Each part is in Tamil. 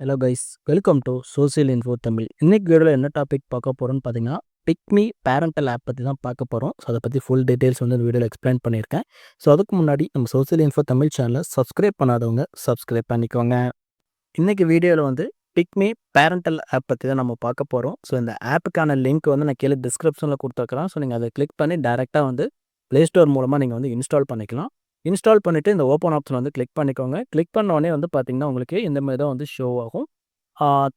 Hello guys welcome to social info Tamil இன்றைக்கி வீடியோவில் என்ன டாபிக் பார்க்க போகிறோம்னு பார்த்தீங்கன்னா பிக்மி பேரண்டல் ஆப் பற்றி தான் பார்க்க போகிறோம் ஸோ அதை பற்றி ஃபுல் டீட்டெயில்ஸ் வந்து இந்த வீடியோவில் எக்ஸ்பிளைன் பண்ணியிருக்கேன். ஸோ அதுக்கு முன்னாடி நம்ம சோசியல் இன்ஃபோ தமிழ் சேனலை சப்ஸ்கிரைப் பண்ணாதவங்க சப்ஸ்கிரைப் பண்ணிக்கோங்க. இன்றைக்கி வீடியோவில் வந்து பிக்மி பேரண்டல் ஆப் பற்றி தான் நம்ம பார்க்க போகிறோம் ஸோ இந்த ஆப்புக்கான லிங்க் வந்து நான் கீழே டிஸ்கிரிப்ஷனில் கொடுத்துருக்குறேன். ஸோ நீங்கள் அதை கிளிக் பண்ணி டேரெக்டாக வந்து ப்ளே ஸ்டோர் மூலமாக நீங்கள் வந்து இன்ஸ்டால் பண்ணிக்கலாம். இன்ஸ்டால் பண்ணிவிட்டு இந்த ஓப்பன் ஆப்ஷன் வந்து கிளிக் பண்ணிக்கோங்க. கிளிக் பண்ணோடனே வந்து பார்த்திங்கன்னா உங்களுக்கு இந்த மாதிரி தான் வந்து ஷோ ஆகும்.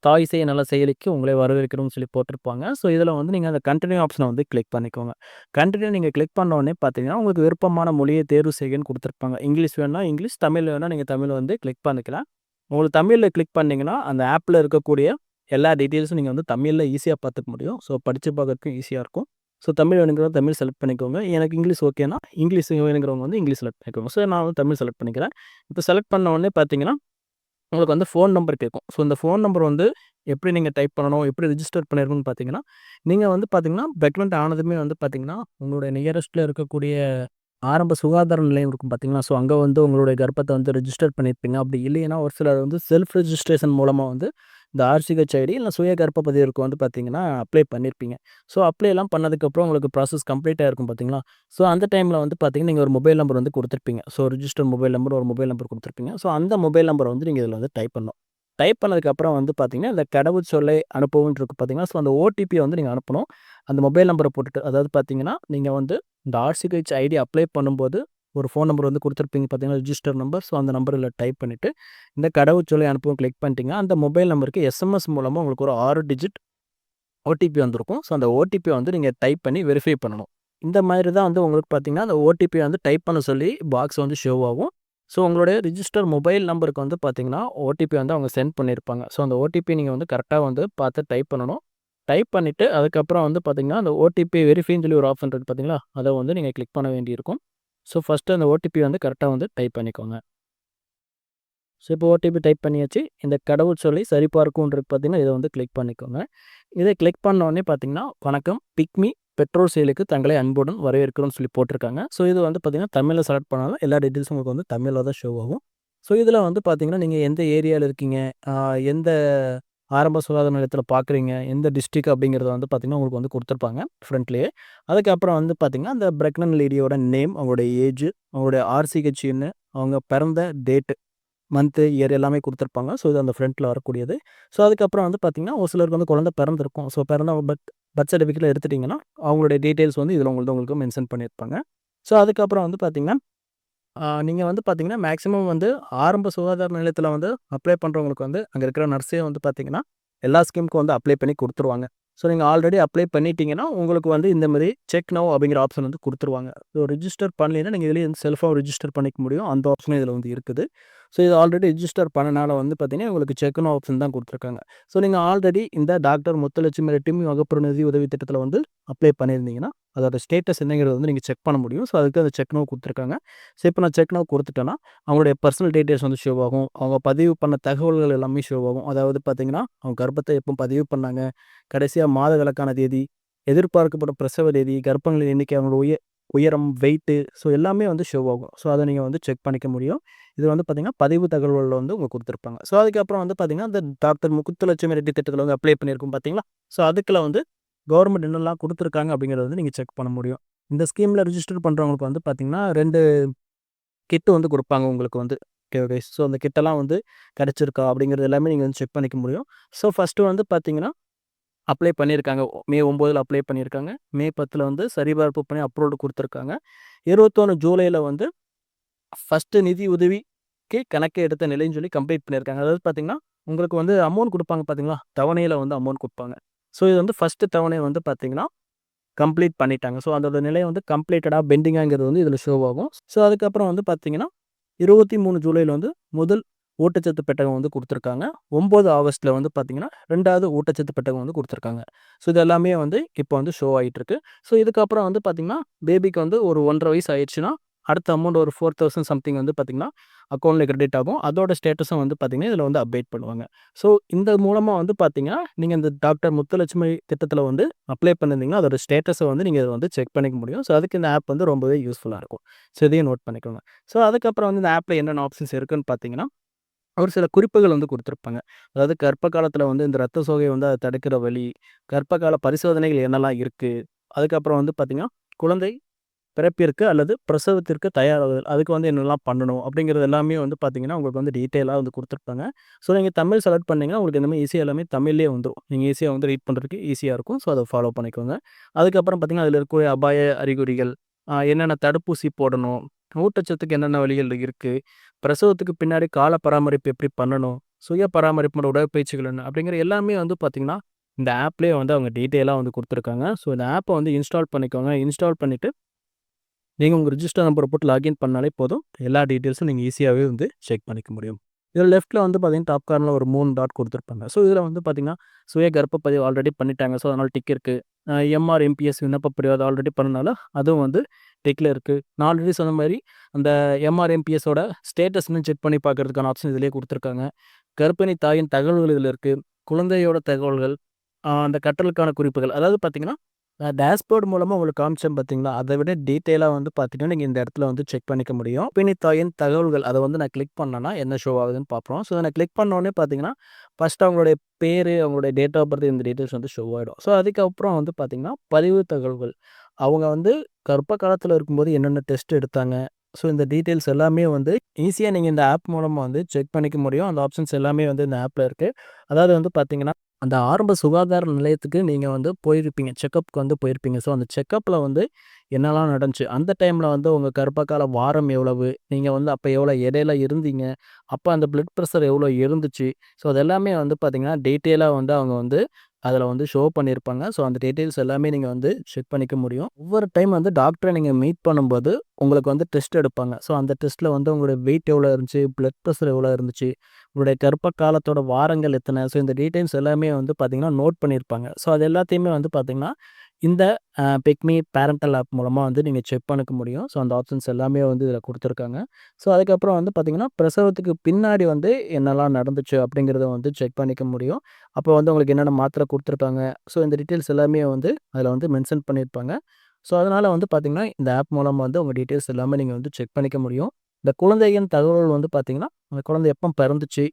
தாய் செய்ய நல்ல செயலிக்கு உங்களை வரவேற்கிறோம்னு சொல்லி போட்டிருப்பாங்க. ஸோ இதில் வந்து நீங்கள் அந்த கண்டினியூ ஆப்ஷனை வந்து கிளிக் பண்ணிக்கோங்க. கண்டினியூ நீங்கள் கிளிக் பண்ணோடனே பார்த்தீங்கன்னா உங்களுக்கு விருப்பமான மொழியை தேர்வு செய்யன்னு கொடுத்துருப்பாங்க. இங்கிலீஷ் வேணால் இங்கிலீஷ் தமிழ் வேணால் நீங்கள் தமிழ் வந்து கிளிக் பண்ணிக்கலாம். உங்களுக்கு தமிழில் கிளிக் பண்ணிங்கன்னா அந்த ஆப்பில் இருக்கக்கூடிய எல்லா டீட்டெயில்ஸும் நீங்கள் வந்து தமிழில் ஈஸியாக பார்த்துக்க முடியும். ஸோ படித்து பார்க்கறதுக்கும் ஈஸியாக இருக்கும். ஸோ தமிழ் வேணுங்கிறவங்க தமிழ் செலக்ட் பண்ணிக்கோங்க. எனக்கு இங்கிலீஷ் ஓகேனா இங்கிலீஷ் வேணுங்கிறவங்க வந்து இங்கிலீஷ் செலக்ட் பண்ணிக்கோங்க. ஸோ நான் வந்து தமிழ் செலக்ட் பண்ணிக்கிறேன். இப்போ செலக்ட் பண்ண உடனே பார்த்தீங்கன்னா உங்களுக்கு வந்து ஃபோன் நம்பர் கேட்கும். ஸோ இந்த ஃபோன் நம்பர் வந்து எப்படி நீங்கள் டைப் பண்ணணும் எப்படி ரிஜிஸ்டர் பண்ணிருக்குன்னு பார்த்தீங்கன்னா நீங்கள் வந்து பார்த்தீங்கன்னா ப்ரெக்னென்ட் ஆனதுமே வந்து பார்த்தீங்கன்னா உங்களுடைய நியரஸ்ட்டில் இருக்கக்கூடிய ஆரம்ப சுகாதார நிலையம் இருக்கும் பார்த்தீங்களா? ஸோ அங்கே வந்து உங்களுடைய கர்ப்பத்தை வந்து ரிஜிஸ்டர் பண்ணியிருப்பீங்க அப்படி இல்லைன்னா ஒரு சிலர் வந்து செல்ஃப் ரிஜிஸ்ட்ரேஷன் மூலமாக வந்து இந்த ஆர்சிஹெச் ஐடி இல்லை சுய கர்ப்பதிவிற்கு வந்து பார்த்தீங்கன்னா அப்ளை பண்ணியிருப்பீங்க ஸோ அப்ளைலாம் பண்ணதுக்கப்புறம் உங்களுக்கு ப்ராசஸ் கம்ப்ளீட்டாக இருக்கும் பார்த்தீங்களா ஸோ அந்த டைமில் வந்து பார்த்தீங்கன்னா நீங்கள் ஒரு மொபைல் நம்பர் வந்து கொடுத்துருப்பீங்க. ஸோ ரிஜிஸ்டர் மொபைல் நம்பர் ஒரு மொபைல் நம்பர் கொடுத்துருப்பீங்க. ஸோ அந்த மொபைல் நம்பரை வந்து நீங்கள் இதில் வந்து டைப் பண்ணணும். டைப் பண்ணதுக்கப்புறம் வந்து பார்த்தீங்கன்னா இந்த கடவுள் சொல்லை அனுப்பவும் இருக்கு பார்த்தீங்கன்னா ஸோ அந்த ஓடிபியை வந்து நீங்கள் அனுப்பணும். அந்த மொபைல் நம்பரை போட்டுட்டு அதாவது பார்த்தீங்கன்னா நீங்கள் வந்து இந்த ஆர்சிஹெச் ஐடி அப்ளை பண்ணும்போது ஒரு ஃபோன் நம்பர் வந்து கொடுத்துருப்பீங்க பார்த்தீங்கன்னா ரிஜிஸ்டர் நம்பர் ஸோ அந்த நம்பரில் டைப் பண்ணிவிட்டு இந்த கடவுச்சொல்லை அனுப்பவும் கிளிக் பண்ணிட்டீங்க அந்த மொபைல் நம்பருக்கு எஸ்எம்எஸ் மூலமாக உங்களுக்கு ஒரு ஆறு டிஜிட் ஓடிபி வந்திருக்கும். ஸோ அந்த ஓடிபி வந்து நீங்கள் டைப் பண்ணி வெரிஃபை பண்ணணும். இந்த மாதிரி தான் வந்து உங்களுக்கு பார்த்தீங்கன்னா அந்த ஓடிபி வந்து டைப் பண்ண சொல்லி பாக்ஸ் வந்து ஷோ ஆகும். ஸோ உங்களுடைய ரிஜிஸ்டர் மொபைல் நம்பருக்கு வந்து பார்த்தீங்கன்னா ஓடிபி வந்து அவங்க சென்ட் பண்ணியிருப்பாங்க ஸோ அந்த ஓடிபி நீங்கள் வந்து கரெக்டாக வந்து பார்த்து டைப் பண்ணணும். டைப் பண்ணிவிட்டு அதுக்கப்புறம் வந்து பார்த்திங்கன்னா அந்த ஓடிபி வெரிஃபைன்னு சொல்லி ஒரு ஆப்ஷன் இருக்குது பார்த்தீங்களா அதை வந்து நீங்கள் கிளிக் பண்ண வேண்டியிருக்கும். ஸோ ஃபஸ்ட்டு அந்த ஓடிபி வந்து கரெக்டாக வந்து டைப் பண்ணிக்கோங்க. ஸோ இப்போ ஓடிபி டைப் பண்ணியாச்சு. இந்த கடவுள் சொல்லி சரிபார்க்குன்றது பார்த்தீங்கன்னா இதை வந்து கிளிக் பண்ணிக்கோங்க. இதை கிளிக் பண்ணோடனே பார்த்தீங்கன்னா வணக்கம் பிக்மி பெட்ரோல் சேலுக்கு தங்களை அன்புடன் வரவேற்கிறோம்னு சொல்லி போட்டிருக்காங்க. ஸோ இது வந்து பார்த்தீங்கன்னா தமிழில் செலக்ட் பண்ணாலும் எல்லா டீட்டெயில்ஸும் உங்களுக்கு வந்து தமிழில் தான் ஷோ ஆகும். ஸோ இதில் வந்து பார்த்தீங்கன்னா நீங்கள் எந்த ஏரியாவில் இருக்கீங்க? எந்த ஆரம்ப சுகாதார நிலையத்தில் பார்க்குறீங்க எந்த டிஸ்ட்ரிக் அப்படிங்கிறத வந்து பார்த்திங்கன்னா உங்களுக்கு வந்து கொடுத்துருப்பாங்க ஃப்ரண்ட்லேயே அதுக்கப்புறம் வந்து பார்த்திங்கன்னா அந்த ப்ரெக்னன்ட் லேடியோட நேம் அவங்களுடைய ஏஜ் அவங்களுடைய ஆர்சிஹெச்னு அவங்க பிறந்த டேட்டு மந்த்து இயர் எல்லாமே கொடுத்துருப்பாங்க. ஸோ இது அந்த ஃப்ரண்ட்டில் வரக்கூடியது. ஸோ அதுக்கப்புறம் வந்து பார்த்திங்கன்னா ஒரு சிலருக்கு வந்து குழந்தை பிறந்திருக்கும். ஸோ பிறந்த பர்த் பர்த் சர்டிஃபிகேட்டில் எடுத்துட்டிங்கன்னா அவங்களுடைய டீட்டெயில்ஸ் வந்து இதில் உங்களுக்கு உங்களுக்கு மென்ஷன் பண்ணியிருப்பாங்க. ஸோ அதுக்கப்புறம் வந்து பார்த்திங்கன்னா நீங்கள் வந்து பார்த்தீங்கன்னா மேக்ஸிமம் வந்து ஆரம்ப சுகாதார நிலையத்தில் வந்து அப்ளை பண்ணுறவங்களுக்கு வந்து அங்கே இருக்கிற நர்ஸே வந்து பார்த்தீங்கன்னா எல்லா ஸ்கீமுக்கும் வந்து அப்ளை பண்ணி கொடுத்துருவாங்க. ஸோ நீங்கள் ஆல்ரெடி அப்ளை பண்ணிட்டீங்கன்னா உங்களுக்கு வந்து இந்த மாதிரி செக் நோ அப்படிங்கிற ஆப்ஷன் வந்து கொடுத்துருவாங்க. ஸோ ரிஜிஸ்டர் பண்ணலைன்னா நீங்கள் இதுலேயே செல்ஃபாக ரிஜிஸ்டர் பண்ணிக்க முடியும். அந்த ஆப்ஷனும் இதில் வந்து இருக்குது. ஸோ இது ஆல்ரெடி ரிஜிஸ்டர் பண்ணனால வந்து பார்த்தீங்கன்னா உங்களுக்கு செக்னோ ஆப்ஷன் தான் கொடுத்துருக்காங்க. ஸோ நீங்கள் ஆல்ரெடி இந்த டாக்டர் முத்துலட்சுமி ரெட்டிமி வகுப்பு நிதி உதவி திட்டத்தில் வந்து அப்ளை பண்ணியிருந்தீங்கன்னா அதோட ஸ்டேட்டஸ் என்னங்கிறது வந்து நீங்கள் செக் பண்ண முடியும். ஸோ அதுக்கு அந்த செக்னோ கொடுத்துருக்காங்க. ஸோ இப்போ நான் செக்னோ கொடுத்துட்டேன்னா அவங்களுடைய பர்சனல் டீட்டெயில்ஸ் வந்து ஷோ ஆகும். அவங்க பதிவு பண்ண தகவல்கள் எல்லாமே ஷோ ஆகும். அதாவது பார்த்தீங்கன்னா அவங்க கர்ப்பத்தை எப்போ பதிவு பண்ணாங்க கடைசியாக மாத விளக்கான தேதி எதிர்பார்க்கப்படும் பிரசவ தேதி கர்ப்பங்களின் எண்ணிக்கை அவங்களோட உயர் உயரம் வெயிட்டு ஸோ எல்லாமே வந்து ஷோ ஆகும். ஸோ அதை நீங்கள் வந்து செக் பண்ணிக்க முடியும். இது வந்து பார்த்திங்கன்னா பதிவு தகவல்கள் வந்து உங்களுக்கு கொடுத்துருப்பாங்க. ஸோ அதுக்கப்புறம் வந்து பார்த்திங்கன்னா இந்த டாக்டர் முக்குத்துலட்சுமி ரெட்டி திட்டத்தில் வந்து அப்ளை பண்ணியிருக்கும் பார்த்தீங்களா ஸோ அதுக்குள்ள வந்து கவர்மெண்ட் என்னெல்லாம் கொடுத்துருக்காங்க அப்படிங்கிறத வந்து நீங்கள் செக் பண்ண முடியும். இந்த ஸ்கீமில் ரிஜிஸ்டர் பண்ணுறவங்களுக்கு வந்து பார்த்திங்கன்னா ரெண்டு கிட்டு வந்து கொடுப்பாங்க உங்களுக்கு வந்து. ஓகே ஓகே ஸோ அந்த கிட்டெல்லாம் வந்து கிடச்சிருக்கா அப்படிங்கிறது எல்லாமே நீங்கள் வந்து செக் பண்ணிக்க முடியும். ஸோ ஃபஸ்ட்டு வந்து பார்த்தீங்கன்னா அப்ளை பண்ணியிருக்காங்க. மே ஒம்போதில் அப்ளை பண்ணியிருக்காங்க. மே பத்தில் வந்து சரிபார்ப்பு பண்ணி அப்ரூவ்டு கொடுத்துருக்காங்க. இருபத்தொன்று ஜூலையில் வந்து ஃபஸ்ட்டு நிதி உதவிக்கு கணக்கை எடுத்த நிலைன்னு சொல்லி கம்ப்ளீட் பண்ணியிருக்காங்க. அதாவது பார்த்தீங்கன்னா உங்களுக்கு வந்து அமௌண்ட் கொடுப்பாங்க பார்த்தீங்களா? தவணையில் வந்து அமௌண்ட் கொடுப்பாங்க. ஸோ இது வந்து ஃபஸ்ட்டு தவணை வந்து பார்த்தீங்கன்னா கம்ப்ளீட் பண்ணிட்டாங்க. ஸோ அதோட நிலை வந்து கம்ப்ளீட்டடாக பெண்டிங்காங்கிறது வந்து இதில் ஷோ ஆகும். ஸோ அதுக்கப்புறம் வந்து பார்த்தீங்கன்னா இருபத்தி மூணு ஜூலையில் வந்து முதல் ஊட்டச்சத்து பெட்டகம் வந்து கொடுத்துருக்காங்க. ஒம்பது ஆகஸ்ட்டில் வந்து பார்த்திங்கன்னா ரெண்டாவது ஊட்டச்சத்து பெட்டகம் வந்து கொடுத்துருக்காங்க. ஸோ இது எல்லாமே வந்து இப்போ வந்து ஷோ ஆகிட்டுருக்கு ஸோ இதுக்கப்புறம் வந்து பார்த்திங்கன்னா பேபிக்கு வந்து ஒரு ஒன்றரை வயசு ஆயிடுச்சுன்னா அடுத்த அமௌண்ட் ஒரு ஃபோர் தௌசண்ட் சம்திங் வந்து பார்த்திங்கன்னா அக்கௌண்ட்டில் கிரெடிட் ஆகும். அதோட ஸ்டேட்டஸும் வந்து பார்த்திங்கன்னா இதில் வந்து அப்டேட் பண்ணுவாங்க. ஸோ இந்த மூலமாக வந்து பார்த்திங்கன்னா நீங்கள் இந்த டாக்டர் முத்துலட்சுமி திட்டத்தில் வந்து அப்ளை பண்ணியிருந்தீங்கன்னா அதோட ஸ்டேட்டஸை வந்து நீங்கள் வந்து செக் பண்ணிக்க முடியும். ஸோ அதுக்கு இந்த ஆப் வந்து ரொம்பவே யூஸ்ஃபுல்லாக இருக்கும். ஸோ இதையும் நோட் பண்ணிக்கோங்க. ஸோ அதுக்கப்புறம் வந்து இந்த ஆப்பில் என்னென்ன ஆப்ஷன்ஸ் இருக்குன்னு பார்த்தீங்கன்னா ஒரு சில குறிப்புகள் வந்து கொடுத்துருப்பாங்க. அதாவது கர்ப்ப காலத்தில் வந்து இந்த ரத்த சோகை வந்து அதை தடுக்கிற வழி கர்ப்ப கால பரிசோதனைகள் என்னெல்லாம் இருக்குது அதுக்கப்புறம் வந்து பார்த்திங்கன்னா குழந்தை பிறப்பிற்கு அல்லது பிரசவத்திற்கு தயாராகுதல் அதுக்கு வந்து என்னெல்லாம் பண்ணணும் அப்படிங்கிறது எல்லாமே வந்து பார்த்திங்கன்னா உங்களுக்கு வந்து டீட்டெயிலாக வந்து கொடுத்துருப்பாங்க. ஸோ நீங்கள் தமிழ் செலக்ட் பண்ணிங்கன்னா உங்களுக்கு இந்தமாதிரி ஈஸியாக எல்லாமே தமிழ்லேயே வந்துடும் நீங்கள் ஈஸியாக வந்து ரீட் பண்ணுறதுக்கு ஈஸியாக இருக்கும். ஸோ அதை ஃபாலோ பண்ணிக்கோங்க. அதுக்கப்புறம் பார்த்திங்கன்னா அதில் இருக்கக்கூடிய அபாய அறிகுறிகள் என்னென்ன தடுப்பூசி போடணும் ஊட்டச்சத்துக்கு என்னென்ன வழிகள் இருக்குது பிரசவத்துக்கு பின்னாடி கால பராமரிப்பு எப்படி பண்ணணும் சுய பராமரிப்பு உடற்பயிற்சிகள் என்ன அப்படிங்கிற எல்லாமே வந்து பார்த்திங்கன்னா இந்த ஆப்லேயே வந்து அவங்க டீட்டெயிலாக வந்து கொடுத்துருக்காங்க. ஸோ இந்த ஆப்பை வந்து இன்ஸ்டால் பண்ணிக்கோங்க. இன்ஸ்டால் பண்ணிவிட்டு நீங்கள் உங்கள் ரிஜிஸ்டர் நம்பரை போட்டு லாகின் பண்ணாலே போதும். எல்லா டீட்டெயில்ஸும் நீங்கள் ஈஸியாகவே வந்து செக் பண்ணிக்க முடியும். இதில் லெஃப்ட்டில் வந்து பார்த்தீங்கன்னா டாப் கார்னில் ஒரு மூணு டாட் கொடுத்துருப்பாங்க. ஸோ இதில் வந்து பார்த்திங்கன்னா சுய கர்ப்பப்பதிவு ஆல்ரெடி பண்ணிட்டாங்க. ஸோ அதனால் டிக் இருக்குது M R M B S விண்ணப்ப அது ஆல்ரெடி பண்ணனால அதுவும் வந்து டிக்கில் இருக்குது நான் ஆல்ரெடி சொன்ன மாதிரி அந்த எம்ஆர் எம்பிஎஸோட ஸ்டேட்டஸ்னு செக் பண்ணி பார்க்குறதுக்கான ஆப்ஷன் இதிலே கொடுத்துருக்காங்க. கர்ப்பிணி தாயின் தகவல்கள் இதில் இருக்குது குழந்தையோட தகவல்கள் அந்த கட்டலுக்கான குறிப்புகள். அதாவது பார்த்திங்கன்னா நான் டேஷ்போர்ட் மூலமாக உங்களுக்கு காமிச்சேன் பார்த்தீங்களா அதை விட டீட்டெயிலாக வந்து பார்த்தீங்கன்னா நீங்கள் இந்த இடத்துல வந்து செக் பண்ணிக்க முடியும். பிணித்தாயின் தகவல்கள் அதை வந்து நான் கிளிக் பண்ணேன்னா என்ன ஷோ ஆகுதுன்னு பார்ப்போம். ஸோ நான் கிளிக் பண்ணோடனே பார்த்தீங்கன்னா ஃபஸ்ட்டு அவங்களுடைய பேர் அவங்களுடைய டேட் ஆஃப் பர்த் இந்த டீட்டெயில்ஸ் வந்து ஷோ ஆகிடும் ஸோ அதுக்கப்புறம் வந்து பார்த்தீங்கன்னா பதிவு தகவல்கள். அவங்க வந்து கர்ப்ப காலத்தில் இருக்கும்போது என்னென்ன டெஸ்ட் எடுத்தாங்க? ஸோ இந்த டீட்டெயில்ஸ் எல்லாமே வந்து ஈஸியாக நீங்கள் இந்த ஆப் மூலமாக வந்து செக் பண்ணிக்க முடியும். அந்த ஆப்ஷன்ஸ் எல்லாமே வந்து இந்த ஆப்பில் இருக்குது அதாவது வந்து பார்த்தீங்கன்னா அந்த ஆரம்ப சுகாதார நிலையத்துக்கு நீங்கள் வந்து போயிருப்பீங்க. செக்கப்புக்கு வந்து போயிருப்பீங்க. ஸோ அந்த செக்கப்பில் வந்து என்னெல்லாம் நடந்துச்சு? அந்த டைமில் வந்து உங்கள் கர்ப்பகால வாரம் எவ்வளவு? நீங்கள் வந்து அப்போ எவ்வளோ இடையில இருந்தீங்க? அப்போ அந்த பிளட் ப்ரெஷர் எவ்வளோ இருந்துச்சு? ஸோ அதெல்லாமே வந்து பார்த்திங்கன்னா டீட்டெயிலாக வந்து அவங்க வந்து அதில் வந்து ஷோ பண்ணியிருப்பாங்க ஸோ அந்த டீட்டெயில்ஸ் எல்லாமே நீங்கள் வந்து செக் பண்ணிக்க முடியும். ஒவ்வொரு டைம் வந்து டாக்டரை நீங்கள் மீட் பண்ணும்போது உங்களுக்கு வந்து டெஸ்ட் எடுப்பாங்க. ஸோ அந்த டெஸ்ட்டில் வந்து உங்களுடைய வெயிட் எவ்வளோ இருந்துச்சு? பிளட் ப்ரெஷர் எவ்வளோ இருந்துச்சு? உங்களுடைய கர்ப்ப காலத்தோட வாரங்கள் எத்தனை? ஸோ இந்த டீட்டெயில்ஸ் எல்லாமே வந்து பார்த்திங்கன்னா நோட் பண்ணியிருப்பாங்க ஸோ அது எல்லாத்தையுமே வந்து பார்த்திங்கன்னா இந்த பிக்மி பேரண்டல் ஆப் மூலமாக வந்து நீங்கள் செக் பண்ணிக்க முடியும். ஸோ அந்த ஆப்ஷன்ஸ் எல்லாமே வந்து இதில் கொடுத்துருக்காங்க. ஸோ அதுக்கப்புறம் வந்து பார்த்திங்கன்னா பிரசவத்துக்கு பின்னாடி வந்து என்னெல்லாம் நடந்துச்சு அப்படிங்கிறத வந்து செக் பண்ணிக்க முடியும். அப்போ வந்து உங்களுக்கு என்னென்ன மாத்திரை கொடுத்துருக்காங்க? ஸோ இந்த டீட்டெயில்ஸ் எல்லாமே வந்து அதில் வந்து மென்ஷன் பண்ணியிருப்பாங்க. ஸோ அதனால் வந்து பார்த்திங்கன்னா இந்த ஆப் மூலமாக வந்து உங்கள் டீட்டெயில்ஸ் எல்லாமே நீங்கள் வந்து செக் பண்ணிக்க முடியும். இந்த குழந்தையின் தகவல் வந்து பார்த்திங்கன்னா அந்த குழந்தை எப்போ பிறந்துச்சு?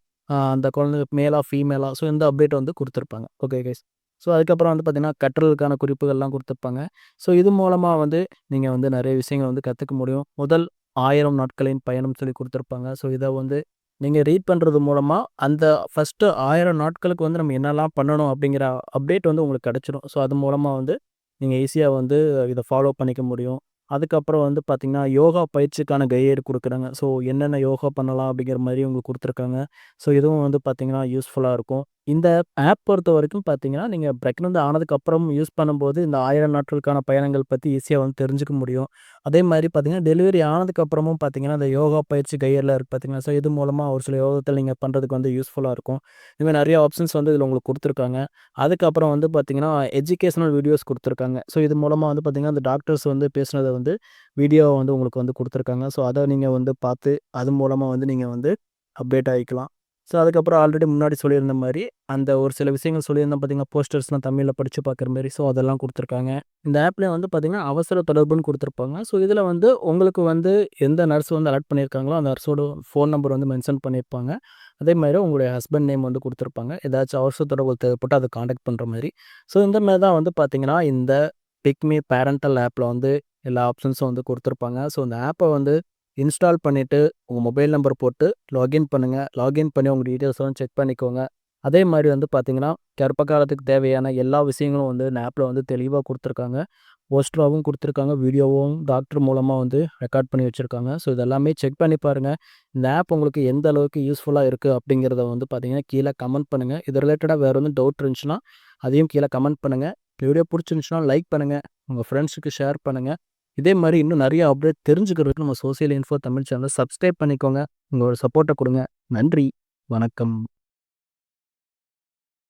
அந்த குழந்தை மேலா ஃபீமேலா ஸோ இந்த அப்டேட் வந்து கொடுத்துருப்பாங்க. ஓகே கைஸ் ஸோ அதுக்கப்புறம் வந்து பார்த்திங்கன்னா கற்றலுக்கான குறிப்புகள்லாம் கொடுத்துருப்பாங்க. ஸோ இது மூலமாக வந்து நீங்கள் வந்து நிறைய விஷயங்கள் வந்து கற்றுக்க முடியும். முதல் ஆயிரம் நாட்களின் பயணம் சொல்லி கொடுத்துருப்பாங்க. ஸோ இதை வந்து நீங்கள் ரீட் பண்ணுறது மூலமாக அந்த ஃபஸ்ட்டு ஆயிரம் நாட்களுக்கு வந்து நம்ம என்னெல்லாம் பண்ணணும் அப்படிங்கிற அப்டேட் வந்து உங்களுக்கு கிடச்சிடும் ஸோ அது மூலமாக வந்து நீங்கள் ஈஸியாக வந்து இதை ஃபாலோ பண்ணிக்க முடியும். அதுக்கப்புறம் வந்து பார்த்திங்கன்னா யோகா பயிற்சிக்கான கையேடு கொடுக்குறாங்க. ஸோ என்னென்ன யோகா பண்ணலாம் அப்படிங்கிற மாதிரி உங்களுக்கு கொடுத்துருக்காங்க. ஸோ இதுவும் வந்து பார்த்திங்கன்னா யூஸ்ஃபுல்லாக இருக்கும். இந்த ஆப் பொறுத்த வரைக்கும் பார்த்தீங்கன்னா, நீங்கள் ப்ரெக்னென்ட் ஆனதுக்கப்புறம் யூஸ் பண்ணும்போது, இந்த ஆயிரம் நாட்களுக்கான பயணங்கள் பற்றி ஈஸியாக வந்து தெரிஞ்சுக்க முடியும். அதே மாதிரி பார்த்தீங்கன்னா, டெலிவரி ஆனதுக்கப்புறமும் பார்த்தீங்கன்னா, அந்த யோகா பயிற்சி கையெல்லாம் இருக்குது பார்த்தீங்கன்னா ஸோ இது மூலமாக ஒரு சில யோகத்தில் நீங்கள் பண்ணுறதுக்கு வந்து யூஸ்ஃபுல்லாக இருக்கும். இதுமாதிரி நிறைய ஆப்ஷன்ஸ் வந்து இதில் உங்களுக்கு கொடுத்துருக்காங்க. அதுக்கப்புறம் வந்து பார்த்தீங்கன்னா, எஜுகேஷனல் வீடியோஸ் கொடுத்துருக்காங்க. ஸோ இது மூலமாக வந்து பார்த்தீங்கன்னா, அந்த டாக்டர்ஸ் வந்து பேசுனதை வந்து வீடியோவை வந்து உங்களுக்கு வந்து கொடுத்துருக்காங்க. ஸோ அதை நீங்கள் வந்து பார்த்து, அது மூலமாக வந்து நீங்கள் வந்து அப்டேட் ஆகிக்கலாம். ஸோ அதுக்கப்புறம் ஆல்ரெடி முன்னாடி சொல்லியிருந்த மாதிரி அந்த ஒரு சில விஷயங்கள் சொல்லியிருந்தேன் பார்த்தீங்கன்னா போஸ்டர்ஸ்லாம் தமிழில் படித்து பார்க்குற மாதிரி. ஸோ அதெல்லாம் கொடுத்துருக்காங்க. இந்த ஆப்லேயே வந்து பார்த்திங்கன்னா அவசர தொடர்புன்னு கொடுத்துருப்பாங்க. ஸோ இதில் வந்து உங்களுக்கு வந்து எந்த நர்ஸ் வந்து அலர்ட் பண்ணியிருக்காங்களோ அந்த நர்ஸோட ஃபோன் நம்பர் வந்து மென்ஷன் பண்ணியிருப்பாங்க. அதே மாதிரி உங்களுடைய ஹஸ்பண்ட் நேம் வந்து கொடுத்துருப்பாங்க. ஏதாச்சும் அவசர தொடர்பு தேவைப்பட்டு அதை காண்டாக்ட் பண்ணுற மாதிரி. ஸோ இந்த மாதிரி தான் வந்து பார்த்திங்கன்னா இந்த பிக்மி பேரண்டல் ஆப்பில் வந்து எல்லா ஆப்ஷன்ஸும் வந்து கொடுத்துருப்பாங்க. ஸோ இந்த ஆப்பை வந்து இன்ஸ்டால் பண்ணிவிட்டு உங்கள் மொபைல் நம்பர் போட்டு லாகின் பண்ணுங்கள் லாகின் பண்ணி உங்கள் டீட்டெயில்ஸ்லாம் செக் பண்ணிக்கோங்க. அதே மாதிரி வந்து பார்த்திங்கன்னா கர்ப்ப காலத்துக்கு தேவையான எல்லா விஷயங்களும் வந்து இந்த ஆப்பில் வந்து தெளிவாக கொடுத்துருக்காங்க. போஸ்டராகவும் கொடுத்துருக்காங்க. வீடியோவும் டாக்டர் மூலமாக வந்து ரெக்கார்ட் பண்ணி வச்சுருக்காங்க. ஸோ இதெல்லாமே செக் பண்ணி பாருங்கள் இந்த ஆப் உங்களுக்கு எந்த அளவுக்கு யூஸ்ஃபுல்லாக இருக்குது அப்படிங்கிறத வந்து பார்த்திங்கன்னா கீழே கமெண்ட் பண்ணுங்கள் இது ரிலேட்டடாக வேறு வந்து டவுட் இருந்துச்சுன்னா அதையும் கீழே கமெண்ட் பண்ணுங்கள் வீடியோ பிடிச்சிருந்துச்சுன்னா லைக் பண்ணுங்கள் உங்கள் ஃப்ரெண்ட்ஸுக்கு ஷேர் பண்ணுங்கள் இதே மாதிரி இன்னும் நிறைய அப்டேட் தெரிஞ்சுக்கிறதுக்கு நம்ம சோசியல் இன்ஃபோ தமிழ் சேனலை சப்ஸ்கிரைப் பண்ணிக்கோங்க. உங்களோட சப்போர்ட்டை கொடுங்க. நன்றி. வணக்கம்.